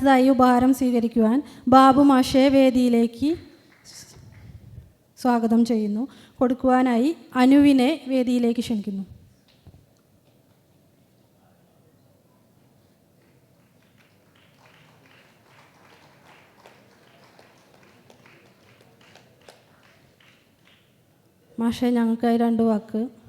അടുത്തതായി ഉപഹാരം സ്വീകരിക്കുവാൻ ബാബു മാഷയെ വേദിയിലേക്ക് സ്വാഗതം ചെയ്യുന്നു. കൊടുക്കുവാനായി അനുവിനെ വേദിയിലേക്ക് ക്ഷണിക്കുന്നു. മാഷെ ഞങ്ങൾക്കായി രണ്ട് വാക്ക്.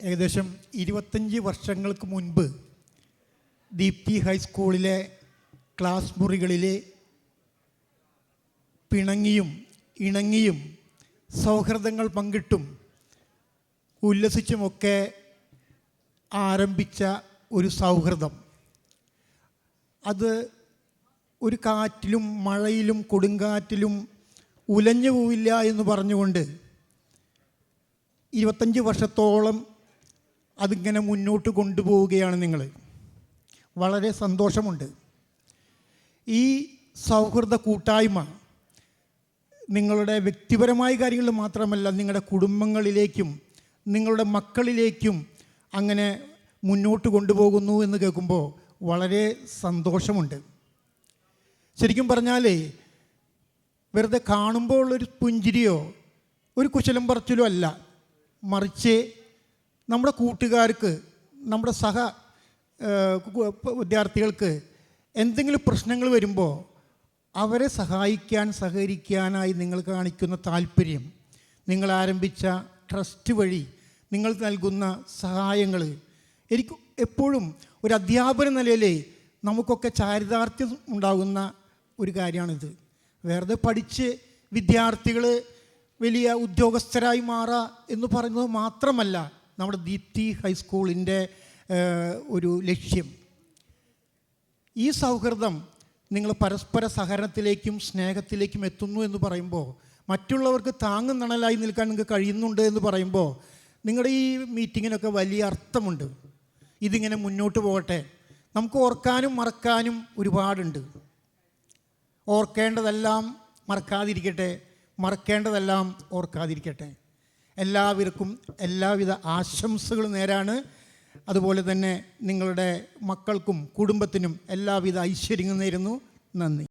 ഏകദേശം ഇരുപത്തഞ്ച് വർഷങ്ങൾക്ക് മുൻപ് ദീപ്തി ഹൈസ്കൂളിലെ ക്ലാസ് മുറികളിലെ പിണങ്ങിയും ഇണങ്ങിയും സൗഹൃദങ്ങൾ പങ്കിട്ടും ഉല്ലസിച്ചുമൊക്കെ ആരംഭിച്ച ഒരു സൗഹൃദം. അത് ഒരു കാറ്റിലും മഴയിലും കൊടുങ്കാറ്റിലും ഉലഞ്ഞു പോവില്ല എന്ന് പറഞ്ഞുകൊണ്ട് ഇരുപത്തഞ്ച് വർഷത്തോളം അതിങ്ങനെ മുന്നോട്ട് കൊണ്ടുപോവുകയാണ് നിങ്ങൾ വളരെ സന്തോഷമുണ്ട്. ഈ സൗഹൃദ കൂട്ടായ്മ നിങ്ങളുടെ വ്യക്തിപരമായ കാര്യങ്ങളിൽ മാത്രമല്ല നിങ്ങളുടെ കുടുംബങ്ങളിലേക്കും നിങ്ങളുടെ മക്കളിലേക്കും അങ്ങനെ മുന്നോട്ട് കൊണ്ടുപോകുന്നു എന്ന് കേൾക്കുമ്പോൾ വളരെ സന്തോഷമുണ്ട്. ശരിക്കും പറഞ്ഞാലേ വെറുതെ കാണുമ്പോൾ ഉള്ളൊരു പുഞ്ചിരിയോ ഒരു കുശലം പറച്ചിലോ അല്ല. മറിച്ച് നമ്മുടെ കൂട്ടുകാർക്ക് നമ്മുടെ സഹ വിദ്യാർത്ഥികൾക്ക് എന്തെങ്കിലും പ്രശ്നങ്ങൾ വരുമ്പോൾ അവരെ സഹായിക്കാൻ സഹകരിക്കാനായി നിങ്ങൾ കാണിക്കുന്ന താല്പര്യം നിങ്ങൾ ആരംഭിച്ച ട്രസ്റ്റ് വഴി നിങ്ങൾ നൽകുന്ന സഹായങ്ങൾ. എനിക്ക് എപ്പോഴും ഒരു അധ്യാപന നിലയിൽ നമുക്കൊക്കെ ചാരിതാർത്ഥ്യം ഉണ്ടാകുന്ന ഒരു കാര്യമാണിത്. വെറുതെ പഠിച്ച് വിദ്യാർത്ഥികൾ വലിയ ഉദ്യോഗസ്ഥരായി മാറുക എന്ന് പറയുന്നത് മാത്രമല്ല നമ്മുടെ ദീപ്തി ഹൈസ്കൂളിന്റെ ഒരു ലക്ഷ്യം. ഈ സൗഹൃദം നിങ്ങൾ പരസ്പര സഹകരണത്തിലേക്കും സ്നേഹത്തിലേക്കും എത്തുന്നു എന്ന് പറയുമ്പോൾ മറ്റുള്ളവർക്ക് താങ്ങും തണലായി നിൽക്കാൻ നിങ്ങൾക്ക് കഴിയുന്നുണ്ട് എന്ന് പറയുമ്പോൾ നിങ്ങളുടെ ഈ മീറ്റിങ്ങിനൊക്കെ വലിയ അർത്ഥമുണ്ട്. ഇതിങ്ങനെ മുന്നോട്ട് പോകട്ടെ. നമുക്ക് ഓർക്കാനും മറക്കാനും ഒരുപാടുണ്ട്. ഓർക്കേണ്ടതെല്ലാം മറക്കാതിരിക്കട്ടെ. മറക്കേണ്ടതെല്ലാം ഓർക്കാതിരിക്കട്ടെ. എല്ലാവർക്കും എല്ലാവിധ ആശംസകളും നേരാണ്. അതുപോലെ തന്നെ നിങ്ങളുടെ മക്കൾക്കും കുടുംബത്തിനും എല്ലാവിധ ഐശ്വര്യങ്ങളും നേരുന്നു. നന്ദി.